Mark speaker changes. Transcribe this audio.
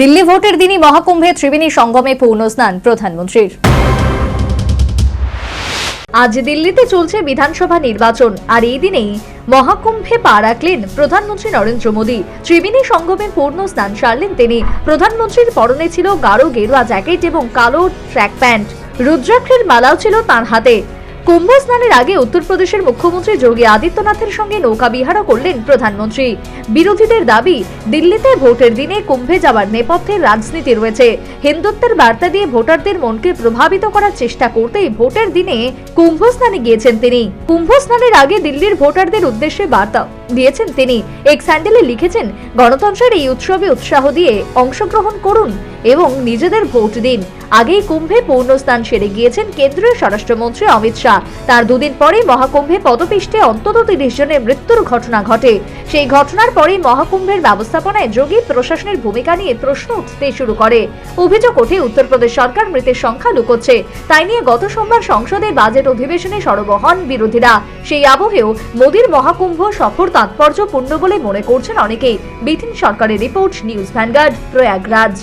Speaker 1: দিল্লি ভোটের দিনই মহাকুম্ভে ত্রিবেণী সঙ্গমে পূর্ণস্নান প্রধানমন্ত্রীর। আজ দিল্লিতে চলছে বিধানসভা নির্বাচন, আর এই দিনেই মহাকুম্ভে পা রাখলেন প্রধানমন্ত্রী নরেন্দ্র মোদী। ত্রিবেণী সঙ্গমে পূর্ণ স্নান সারলেন তিনি। প্রধানমন্ত্রীর পরনে ছিল গাঢ় গেরুয়া জ্যাকেট এবং কালো ট্র্যাক প্যান্ট। রুদ্রাক্ষের মালাও ছিল তার হাতে। কুম্ভ স্নানের আগে উত্তরপ্রদেশের মুখ্যমন্ত্রী যোগী আদিত্যনাথের সঙ্গে নৌকা বিহারও করলেন প্রধানমন্ত্রী। বিরোধীদের দাবি, দিল্লিতে ভোটের দিনে কুম্ভে যাওয়ার নেপথ্যে রাজনীতি রয়েছে। হিন্দুত্বের বার্তা দিয়ে ভোটারদের মনকে প্রভাবিত করার চেষ্টা করতেই ভোটের দিনে কুম্ভ স্নানে গিয়েছেন তিনি। কুম্ভ স্নানের আগে দিল্লির ভোটারদের উদ্দেশ্যে বার্তা দিয়েছেন তিনি। এক স্যান্ডেলে লিখেছেন, গণতন্ত্রের এই উৎসবে উৎসাহ দিয়ে অংশগ্রহণ করুন এবং নিজেদের ভোট দিন। আগেই কুম্ভে পূর্ণ স্থান সেরে গিয়েছেন কেন্দ্রীয় স্বরাষ্ট্রমন্ত্রী অমিত শাহ। তার দুদিন পরে মহাকুম্ভে পদপিষ্টে অন্তত তিরিশ জনের মৃত্যুর ঘটনা ঘটে। সেই ঘটনার পরেই মহাকুম্ভের ব্যবস্থাপনায় যোগী প্রশাসনের ভূমিকা নিয়ে প্রশ্ন উঠতে শুরু করে। অভিযোগ ওঠে, উত্তরপ্রদেশ সরকার মৃতের সংখ্যা লুকোচ্ছে। তাই নিয়ে গত সোমবার সংসদে বাজেট অধিবেশনে সরব হন বিরোধীরা। সেই আবহেও মোদীর মহাকুম্ভ সফর তাৎপর্যপূর্ণ বলে মনে করছেন অনেকেই। বিথিন সরকারের রিপোর্ট, নিউজ ভ্যানগার্ড, প্রয়াগরাজ।